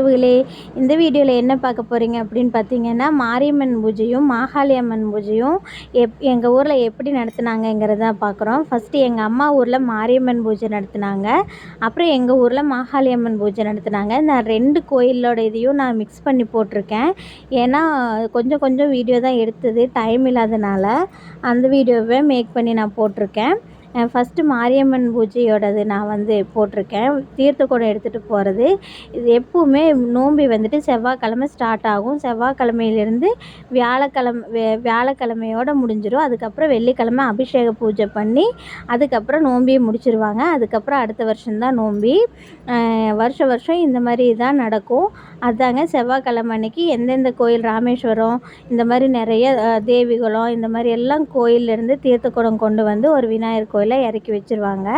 உறவுகளே இந்த வீடியோவில் என்ன பார்க்க போகிறீங்க அப்படின்னு பார்த்தீங்கன்னா மாரியம்மன் பூஜையும் மாகாளி அம்மன் பூஜையும் எப் எங்கள் ஊரில் எப்படி நடத்துனாங்கங்கிறத பார்க்குறோம். ஃபஸ்ட்டு எங்கள் அம்மா ஊரில் மாரியம்மன் பூஜை நடத்துனாங்க. அப்புறம் எங்கள் ஊரில் மாகாளி அம்மன் பூஜை நடத்துனாங்க. நான் ரெண்டு கோயிலோட இதையும் நான் மிக்ஸ் பண்ணி போட்டிருக்கேன். ஏன்னா கொஞ்சம் கொஞ்சம் வீடியோ தான் எடுத்தது டைம் இல்லாதனால அந்த வீடியோவை மேக் பண்ணி நான் போட்டிருக்கேன். ஃபஸ்ட்டு மாரியம்மன் பூஜையோடது நான் வந்து போட்டிருக்கேன். தீர்த்த குடம் எடுத்துகிட்டு போகிறது இது எப்போவுமே நோம்பி வந்துட்டு செவ்வாய்க்கிழமை ஸ்டார்ட் ஆகும். செவ்வாய்க்கிழமையிலேருந்து வியாழக்கிழம வே வியாழக்கிழமையோட முடிஞ்சிடும் அதுக்கப்புறம் வெள்ளிக்கிழமை அபிஷேக பூஜை பண்ணி அதுக்கப்புறம் நோம்பியை முடிச்சிருவாங்க. அதுக்கப்புறம் அடுத்த வருஷம்தான் நோம்பி. வருஷம் வருஷம் இந்த மாதிரி தான் நடக்கும். அதாங்க செவ்வாய்க்கிழமை அன்னைக்கு எந்தெந்த கோயில் ராமேஸ்வரம் இந்த மாதிரி நிறைய தேவிகுளம் இந்த மாதிரி எல்லாம் கோயிலேருந்து தீர்த்த குடம் கொண்டு வந்து ஒரு விநாயகர் கோயிலில் இறக்கி வச்சுருவாங்க.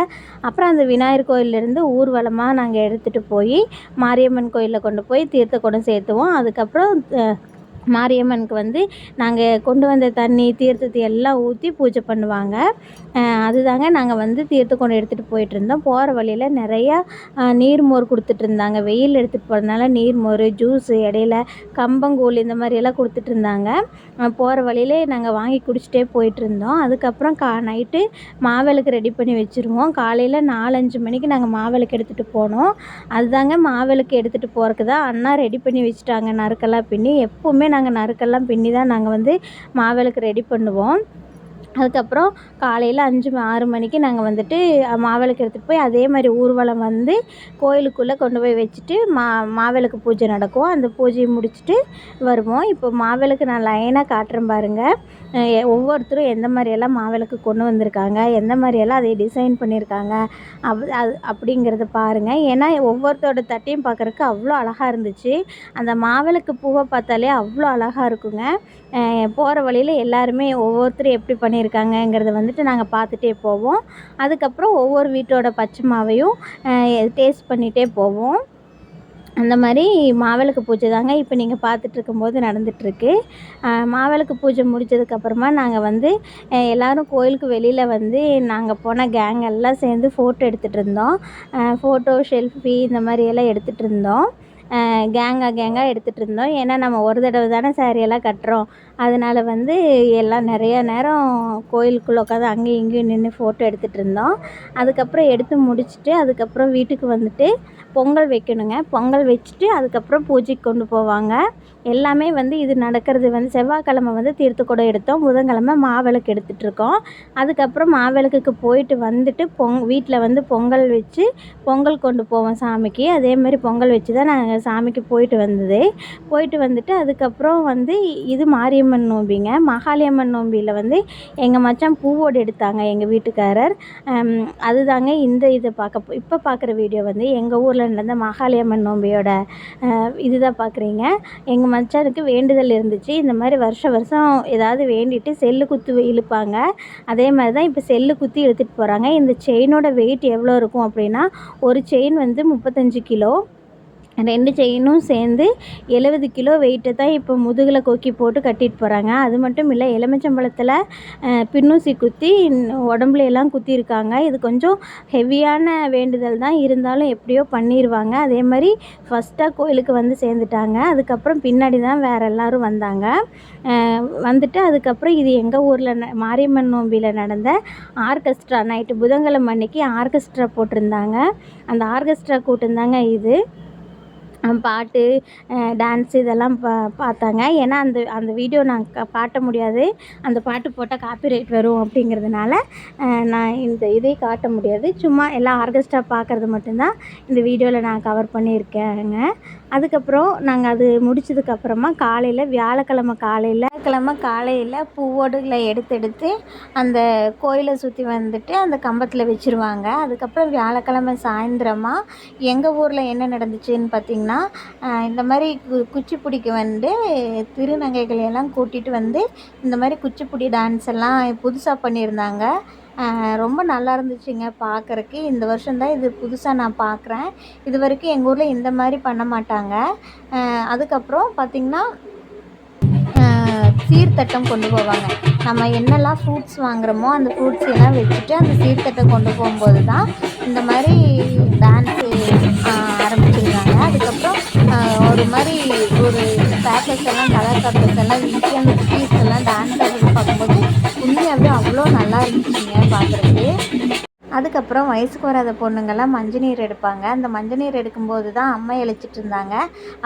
அப்புறம் அந்த விநாயகர் கோயிலேருந்து ஊர்வலமாக நாங்கள் எடுத்துகிட்டு போய் மாரியம்மன் கோயிலில் கொண்டு போய் தீர்த்த குடம் சேர்த்துவோம். அதுக்கப்புறம் மாரியம்மனுக்கு வந்து நாங்கள் கொண்டு வந்த தண்ணி தீர்த்தத்தை எல்லாம் ஊற்றி பூஜை பண்ணுவாங்க. அதுதாங்க நாங்கள் வந்து தீர்த்த கொண்டு எடுத்துகிட்டு போயிட்டுருந்தோம் போகிற வழியில் நிறையா நீர்மோர் கொடுத்துட்ருந்தாங்க வெயில் எடுத்துகிட்டு போகிறதுனால நீர்மோர் ஜூஸு இடையில கம்பங்கூழ் இந்த மாதிரியெல்லாம் கொடுத்துட்ருந்தாங்க போகிற வழியிலே நாங்கள் வாங்கி குடிச்சிட்டே போயிட்டுருந்தோம் அதுக்கப்புறம் கா நைட்டு மாவிளக்கு ரெடி பண்ணி வச்சுருவோம். காலையில் நாலஞ்சு மணிக்கு நாங்கள் மாவிளக்கு எடுத்துகிட்டு போனோம். அதுதாங்க மாவிளக்கு எடுத்துகிட்டு போகிறதுக்கு தான் அண்ணா ரெடி பண்ணி வச்சுட்டாங்க. நறுக்கெல்லாம் பின்னி எப்போவுமே நாங்கள் நறுக்கெல்லாம் பின்னி தான் நாங்கள் வந்து மாவிளக்கு ரெடி பண்ணுவோம். அதுக்கப்புறம் காலையில் அஞ்சு ஆறு மணிக்கு நாங்கள் வந்துட்டு மாவிளக்கு எடுத்துகிட்டு போய் அதே மாதிரி ஊர்வலம் வந்து கோயிலுக்குள்ளே கொண்டு போய் வச்சுட்டு மா மாவிளக்கு பூஜை நடக்கும். அந்த பூஜையை முடிச்சுட்டு வருவோம். இப்போ மாவிளக்கு நான் லைனாக காட்டுறேன் பாருங்கள் ஒவ்வொருத்தரும் எந்த மாதிரியெல்லாம் மாவிளக்கு கொண்டு வந்திருக்காங்க எந்த மாதிரியெல்லாம் அதை டிசைன் பண்ணியிருக்காங்க அப் அது அப்படிங்கிறத பாருங்கள் ஏன்னா ஒவ்வொருத்தரோட தட்டையும் பார்க்குறக்கு அவ்வளோ அழகாக இருந்துச்சு. அந்த மாவிளக்கு பூவை பார்த்தாலே அவ்வளோ அழகாக இருக்குங்க. போகிற வழியில் எல்லாருமே ஒவ்வொருத்தரும் எப்படி பண்ணி பண்ணியிருக்காங்கங்கிறத வந்துட்டு நாங்கள் பார்த்துட்டே போவோம். அதுக்கப்புறம் ஒவ்வொரு வீட்டோட பச்சை மாவையும் டேஸ்ட் பண்ணிகிட்டே போவோம். அந்த மாதிரி மாவிளக்கு பூஜை தாங்க இப்போ நீங்கள் பார்த்துட்ருக்கும்போது நடந்துகிட்ருக்கு மாவிளக்கு பூஜை முடித்ததுக்கப்புறமா நாங்கள் வந்து எல்லோரும் கோயிலுக்கு வெளியில் வந்து நாங்கள் போன கேங் எல்லாம் சேர்ந்து ஃபோட்டோ எடுத்துகிட்டு இருந்தோம். ஃபோட்டோ ஷெல்ஃபி இந்த மாதிரி எல்லாம் எடுத்துகிட்டு இருந்தோம். கேங்காக கேங்காக எடுத்துகிட்டு இருந்தோம். ஏன்னா நம்ம ஒரு தடவை தானே சாரியெல்லாம் கட்டுறோம். அதனால் வந்து எல்லாம் நிறையா நேரம் கோயிலுக்குள்ளே உட்காந்து அங்கேயும் இங்கேயும் நின்று ஃபோட்டோ எடுத்துகிட்டு இருந்தோம். அதுக்கப்புறம் எடுத்து முடிச்சுட்டு அதுக்கப்புறம் வீட்டுக்கு வந்துட்டு பொங்கல் வைக்கணுங்க. பொங்கல் வச்சுட்டு அதுக்கப்புறம் பூஜைக்கு கொண்டு போவாங்க. எல்லாமே வந்து இது நடக்கிறது வந்து செவ்வாய்க்கிழமை வந்து தீர்த்தக்கூடம் எடுத்தோம். புதன்கிழம மாவிளக்கு எடுத்துகிட்ருக்கோம் அதுக்கப்புறம் மாவிளக்குக்கு போயிட்டு வந்துட்டு பொங் வீட்டில் வந்து பொங்கல் வச்சு பொங்கல் கொண்டு போவோம் சாமிக்கு. அதே மாதிரி பொங்கல் வச்சு தான் நாங்கள் சாமிக்கு போயிட்டு வந்தது. போயிட்டு வந்துட்டு அதுக்கப்புறம் வந்து இது மாரியம்மன் நோம்பிங்க. மகாளியம்மன் நோம்பியில் வந்து எங்கள் மச்சான் பூவோடு எடுத்தாங்க எங்கள் வீட்டுக்காரர். அதுதாங்க இந்த இதை பார்க்க இப்போ பார்க்குற வீடியோ வந்து எங்கள் ஊரில் நடந்த மகாளியம்மன் நோம்பியோட இது தான் பார்க்குறீங்க. எங்கள் மச்சானுக்கு வேண்டுதல் இருந்துச்சு. இந்த மாதிரி வருஷம் வருஷம் ஏதாவது வேண்டிட்டு செல்லு குத்து இழுப்பாங்க. அதே மாதிரி தான் இப்போ செல்லு குத்தி இழுத்துட்டு போகிறாங்க இந்த செயினோட வெயிட் எவ்வளோ இருக்கும் அப்படின்னா ஒரு செயின் வந்து முப்பத்தஞ்சு கிலோ. ரெண்டு செயினும் சேர்ந்து எழுபது கிலோ வெயிட்டை தான் இப்போ முதுகில் கொக்கி போட்டு கட்டிட்டு போகிறாங்க அது மட்டும் இல்லை எலுமிச்சம்பழத்தில் பின்னூசி குத்தி உடம்புல எல்லாம் குத்திருக்காங்க. இது கொஞ்சம் ஹெவியான வேண்டுதல் தான். இருந்தாலும் எப்படியோ பண்ணிடுவாங்க அதே மாதிரி ஃபஸ்ட்டாக கோயிலுக்கு வந்து சேர்ந்துட்டாங்க. அதுக்கப்புறம் பின்னாடி தான் வேறு எல்லோரும் வந்தாங்க. வந்துட்டு அதுக்கப்புறம் இது எங்கள் ஊரில் மாரியம்மன் நோம்பியில் நடந்த ஆர்கெஸ்ட்ரா நைட்டு புதன்கிழமை அன்னைக்கு ஆர்கெஸ்ட்ரா போட்டிருந்தாங்க. அந்த ஆர்கெஸ்ட்ரா கூட்டம் தாங்க இது. பாட்டு டான்ஸு இதெல்லாம் பா பார்த்தாங்க. ஏன்னா அந்த அந்த வீடியோ நான் க காட்ட முடியாது. அந்த பாட்டு போட்டால் காப்பிரைட் வரும் அப்படிங்கிறதுனால நான் இந்த இதை காட்ட முடியாது. சும்மா எல்லாம் ஆர்கெஸ்ட்ரா பார்க்குறது மட்டும்தான் இந்த வீடியோவில் நான் கவர் பண்ணியிருக்கேங்க. அதுக்கப்புறம் நாங்கள் அது முடிச்சதுக்கப்புறமா காலையில் வியாழக்கிழமை காலையில் கிழம காலையில் பூவோடுகளை எடுத்து எடுத்து அந்த கோயிலை சுற்றி வந்துட்டு அந்த கம்பத்தில் வச்சுருவாங்க. அதுக்கப்புறம் வியாழக்கிழமை சாயந்தரமாக எங்கள் ஊரில் என்ன நடந்துச்சுன்னு பார்த்திங்கன்னா இந்த மாதிரி கு குச்சிப்புடிக்கு வந்து திருநங்கைகளையெல்லாம் கூட்டிகிட்டு வந்து இந்த மாதிரி குச்சிப்புடி டான்ஸ் எல்லாம் புதுசாக பண்ணியிருந்தாங்க. ரொம்ப நல்லா இருந்துச்சுங்க பார்க்குறக்கு இந்த வருஷம் தான் இது புதுசாக நான் பார்க்குறேன் இது வரைக்கும் எங்கள் ஊரில் இந்த மாதிரி பண்ண மாட்டாங்க. அதுக்கப்புறம் பார்த்திங்கன்னா சீர்தட்டம் கொண்டு போவாங்க. நம்ம என்னெல்லாம் ஃப்ரூட்ஸ் வாங்குகிறோமோ அந்த ஃப்ரூட்ஸ் எல்லாம் வச்சுட்டு அந்த சீர்தட்டம் கொண்டு போகும்போது தான் இந்த மாதிரி டான்ஸு ஆரம்பிச்சிருந்தாங்க அதுக்கப்புறம் ஒரு மாதிரி ஒரு பேப்பர்ஸ் எல்லாம் கலர் பேப்பர்ஸ் எல்லாம் வீட்டில் அந்த குட்டீஸ் எல்லாம் டான்ஸ் ஆடுறது பார்க்கும்போது அவ்வளோ நல்லா இருந்துச்சுங்க பார்க்குறதுக்கு. அதுக்கப்புறம் வயசுக்கு வராத பொண்ணுங்கள்லாம் மஞ்சள் நீர் எடுப்பாங்க. அந்த மஞ்சள் நீர் எடுக்கும்போது தான் அம்மா எழுச்சிட்டு இருந்தாங்க.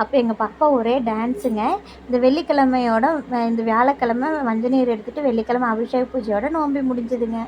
அப்போ எங்கள் பப்பா ஒரே டான்ஸுங்க. இந்த வெள்ளிக்கிழமையோட இந்த வியாழக்கிழமை மஞ்சள் நீர் எடுத்துகிட்டு வெள்ளிக்கிழமை அபிஷேக பூஜையோட நோம்பி முடிஞ்சுதுங்க.